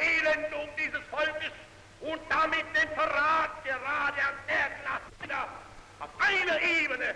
Elendung dieses Volkes und damit den Verrat gerade an der Klasse auf einer Ebene.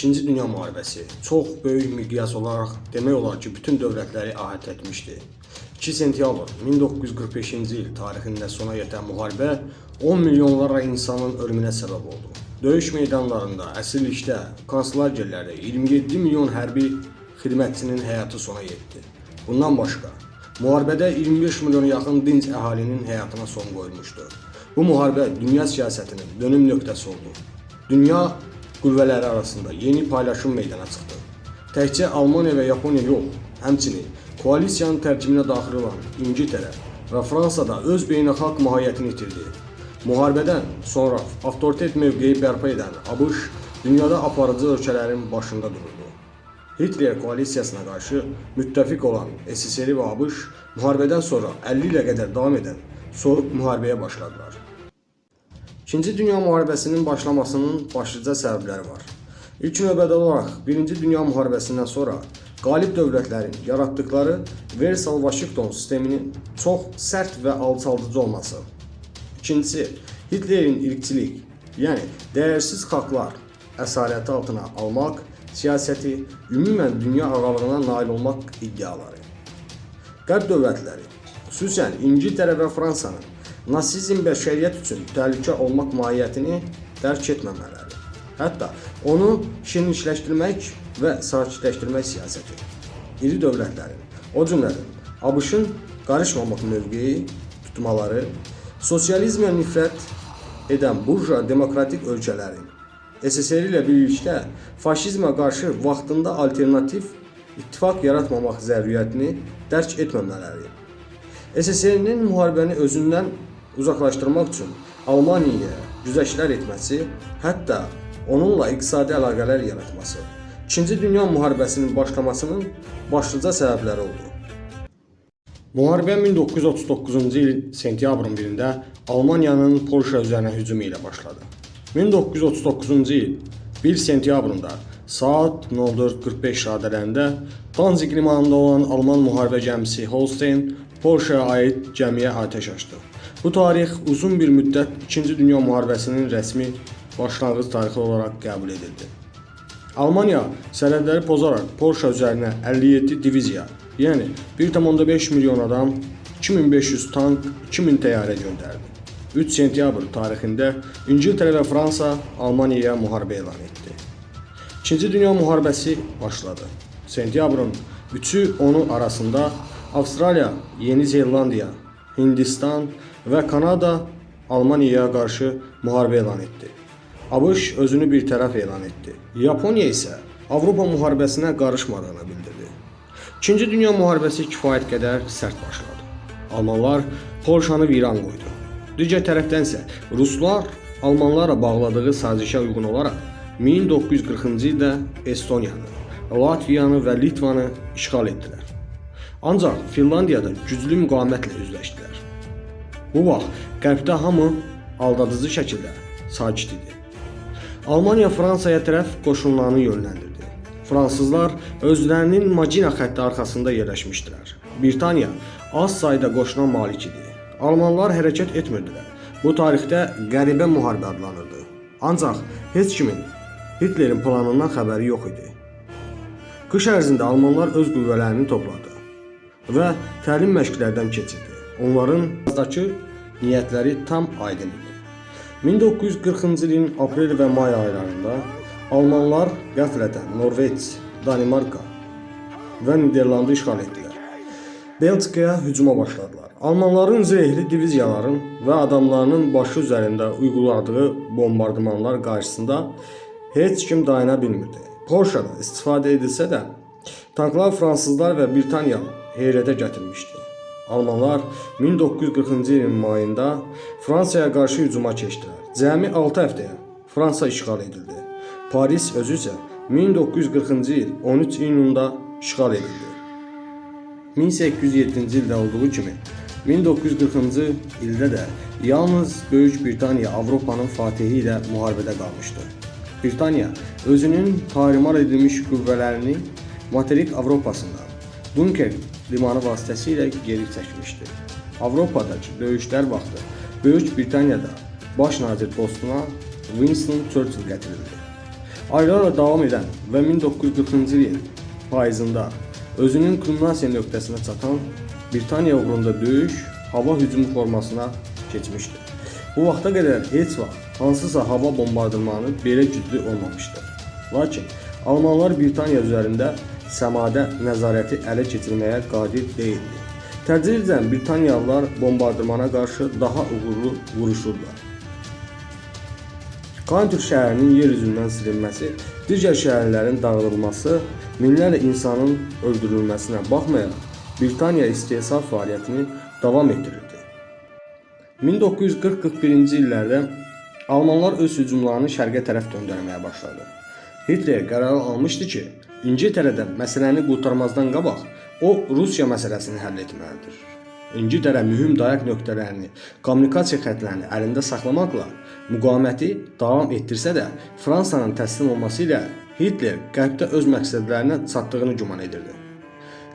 İkinci Dünya Müharibəsi çox böyük miqyas olaraq demək olar ki, bütün dövlətləri əhatə etmişdi. 2 sentyabr 1945-ci il tarixində sona yetən müharibə 10 milyonlarla insanın ölümünə səbəb oldu. Döyüş meydanlarında, əsirlikdə, konslagerlərdə 27 milyon hərbi xidmətçinin həyatı sona yetdi. Bundan başqa, müharibədə 25 milyona yaxın dinc əhalinin həyatına son qoyulmuşdu. Bu müharibə dünya siyasətinin dönüm nöqtəsi oldu. Dünya qüvvələri arasında yeni paylaşım meydana çıxdı. Təkcə Almaniya və Yaponiya yox, həmçinin koalisiyanın tərkibinə daxil olan İngiltərə və Fransa da öz beynəlxalq mahiyyətini itirdi. Müharibədən sonra avtoritet mövqeyi bərpa edən ABŞ dünyada aparıcı ölkələrin başında dururdu. Hitler koalisiyasına qarşı müttəfiq olan SSR və ABŞ müharibədən sonra 50 ilə qədər davam edən soyuq müharibəyə başladılar. İkinci Dünya Müharibəsinin başlamasının başlıca səbəbləri var. İlk növbədə olaraq Birinci Dünya Müharibəsindən sonra qalib dövlətlərin yaratdıkları Versal-Vaşinqton sisteminin çox sərt və alçaldıcı olması. İkincisi, Hitlerin irqçilik, yəni dəyərsiz xalqlar əsarəti altına almaq siyasəti, ümumən dünya ağalığına nail olmaq iddiaları. Qərb dövlətləri, xüsusən İngiltərə və Fransanın nasizm bəşəriyyət üçün təhlükə olmaq mahiyyətini dərk etməmələri, hətta onu şirinləşdirmək və sakitləşdirmək siyasəti. İri dövlətlərin, o cümlədən ABŞ-ın qarışmamaq mövqeyi tutmaları, sosializmə nifrət edən burja demokratik ölkələrin SSR ilə birlikdə faşizmə qarşı vaxtında alternativ ittifaq yaratmamaq zəruriyyətini dərk etməmələri. SSR-nin müharibəni uzaqlaşdırmaq üçün Almaniyaya güzəştlər etməsi, hətta onunla iqtisadi əlaqələr yaratması, İkinci Dünya müharibəsinin başlamasının başlıca səbəbləri oldu. Müharibə 1939-cu il sentyabrın 1-də Almaniyanın Polşa üzərinə hücumu ilə başladı. 1939-cu il 1 sentyabrında saat 04:45 radələrində Danzig limanında olan Alman müharibə gəmisi Holstein Polşaya aid gəmiyə atəş açdı. Bu tarix uzun bir müddət 2-ci Dünya müharibəsinin rəsmi başlanğıc tarixi olaraq qəbul edildi. Almaniya sərhədləri pozaraq Polşa üzərinə 57 diviziya, yəni 1,5 milyon adam, 2500 tank, 2000 təyyarə göndərdi. 3 sentyabr tarixində İngiltərə və Fransa Almaniyaya müharibə elan etdi. İkinci Dünya müharibəsi başladı. Sentyabrın 3-ü 10-u arasında Avstraliya, Yeni Zelandiya, Hindistan və Kanada Almaniyaya qarşı müharibə elan etdi. ABŞ özünü bir tərəf elan etdi. Yaponiya isə Avropa müharibəsinə qarışmadığını bildirdi. İkinci Dünya müharibəsi kifayət qədər sərt başladı. Almanlar Polşanı viran qoydu. Digər tərəfdənsə Ruslar Almanlarla bağladığı sazişə uyğun olaraq 1940-cı ildə Estoniyanı, Latviyanı və Litvanı işğal etdilər. Ancaq Finlandiyada güclü müqavimətlə üzləşdilər. Bu vaxt qərbdə hamı aldadıcı şəkildə sakit idi. Almaniya Fransaya tərəf qoşunlarını yönləndirdi. Fransızlar özlərinin Magina xətti arxasında yerləşmişdilər. Britaniya az sayda qoşuna malik idi. Almanlar hərəkət etmirdilər. Bu tarixdə qəribə müharibə adlanırdı. Ancaq heç kimin Hitlerin planından xəbəri yox idi. Qış ərzində almanlar öz qüvvələrini topladı və təlim məşqlərdən keçirdi. Onların azdakı niyyətləri tam aydın idi. 1940-cı ilin aprel və may aylarında Almanlar qəflətən Norveç, Danimarka və Niderlandı işğal etdilər. Belçikaya hücuma başladılar. Almanların zirehli diviziyaların və adamlarının başı üzərində uyguladığı bombardımanlar qarşısında heç kim dayana bilmirdi. Polşada istifadə edilsə də tanklar fransızlar və Britaniyalı heyrətə gətirmişdi. Almanlar 1940-cı ilin mayında Fransaya qarşı hücuma keçdilər. Cəmi 6 həftəyə Fransa işğal edildi. Paris özü isə 1940-cı il 13 iyununda işğal edildi. 1807-ci ildə olduğu kimi 1940-cı ildə də yalnız Böyük Britaniya Avropanın fatihi ilə müharibədə qalmışdı. Britaniya özünün tarumar edilmiş qüvvələrini materik Avropasından Dunkerk limanı vasitəsilə geri çəkmişdi. Avropadakı döyüşlər vaxtı Böyük Britaniyada baş nazir postuna Winston Churchill gətirildi. Aylarla davam edən və 1940-cı ilin payızında özünün kulminasiya nöqtəsinə çatan Britaniya uğrunda döyüş hava hücumu formasına keçmişdi. Bu vaxta qədər heç vaxt hansısa hava bombardmanı belə güclü olmamışdı. Lakin Almanlar Britaniya üzərində səmada nəzarəti ələ keçirməyə qadir deyildi. Tədricən Britaniyalılar bombardmana qarşı daha uğurlu vuruşurlar. Kantur şəhərinin yer üzündən silinməsi, digər şəhərlərin dağıdılması, minlərlə insanın öldürülməsinə baxmayaraq Britaniya istehsal fəaliyyətini davam etdirirdi. 1940-41-ci illərdə Almanlar öz hücumlarını şərqə tərəf döndərməyə başladı. Hitler qərar almışdı ki, İngiltərədə məsələni qurtarmazdan qabaq o Rusiya məsələsini həll etməlidir. İngiltərə mühüm dayaq nöqtələrini, kommunikasiya xətlərini əlində saxlamaqla müqaviməti davam etdirsə də, Fransanın təslim olması ilə Hitler qərbdə öz məqsədlərinə çatdığını güman edirdi.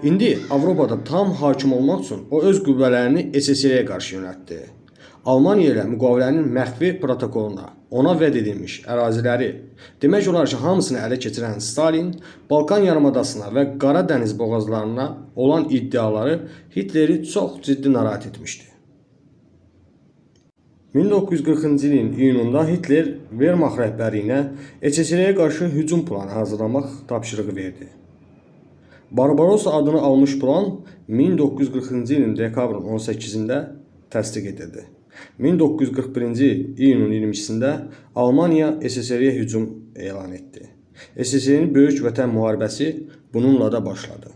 İndi Avropada tam hakim olmaq üçün o öz qüvvələrini SSR-yə qarşı yönəltdi. Almaniya ilə müqavilənin məxfi protokoluna ona vəd edilmiş əraziləri, demək olar ki, hamısını ələ keçirən Stalin Balkan yarımadasına və Qara dəniz boğazlarına olan iddiaları Hitleri çox ciddi narahat etmişdi. 1940-cı ilin iyununda Hitler Wehrmacht rəhbərliyinə SSR-yə qarşı hücum planı hazırlamaq tapşırığı verdi. Barbarossa adını almış plan 1940-cı ilin dekabrın 18-də təsdiq edildi. 1941-ci il iyunun 22-sində Almaniya SSR-yə hücum elan etdi. SSR-nin Böyük Vətən müharibəsi bununla da başladı.